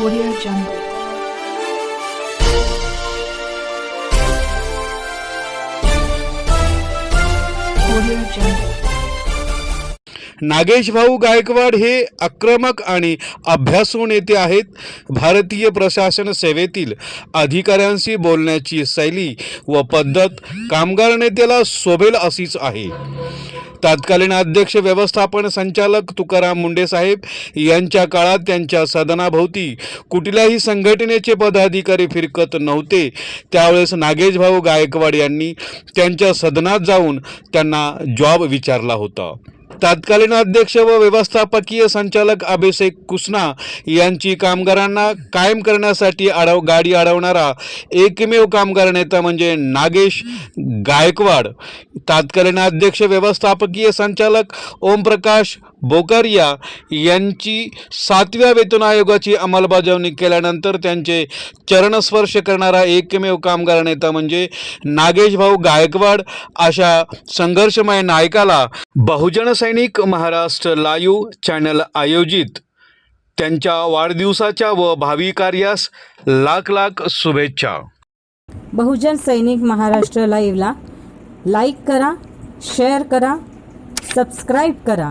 Audio Jungle. Audio Jungle. Nagesh भाऊ गायकवाड हे आक्रमक आणि अभ्यासू नेते आहेत भारतीय प्रशासन सेवेतील अधिकाऱ्यांशी बोलण्याची शैली व पद्धत कामगार नेत्याला शोभेल अशीच आहे तत्कालीन अध्यक्ष व्यवस्थापन संचालक तुकाराम मुंडे साहेब यांच्या काळात त्यांच्या सदनाभोवती कुठल्याही संघटनेचे पदाधिकारी फिरकत नव्हते. त्यावेळेस नागेश भाऊ गायकवाड यांनी त्यांच्या सदनात जाऊन त्यांना जॉब विचारला होता. तत्कालीन अध्यक्ष व व्यवस्थापकीय संचालक अभिषेक कुसना यांची कामगारांना कायम करण्यासाठी अडव गाडी अडवणारा एकमेव कामगार नेता म्हणजे नागेश गायकवाड. तत्कालीन अध्यक्ष व्यवस्थापकीय संचालक ओमप्रकाश बोकारिया यांची सातव्या वेतन आयोगाची अंमलबजावणी केल्यानंतर त्यांचे चरणस्पर्श करणारा एकमेव कामगार नेता म्हणजे नागेश भाऊ गायकवाड. अशा संघर्षमय नायकाला बहुजन सैनिक महाराष्ट्र लाईव्ह चॅनल आयोजित. त्यांच्या वाढदिवसाच्या व भावी कार्यास लाख लाख शुभेच्छा. बहुजन सैनिक महाराष्ट्र लाईव्हला लाईक करा शेअर करा सबस्क्राईब करा.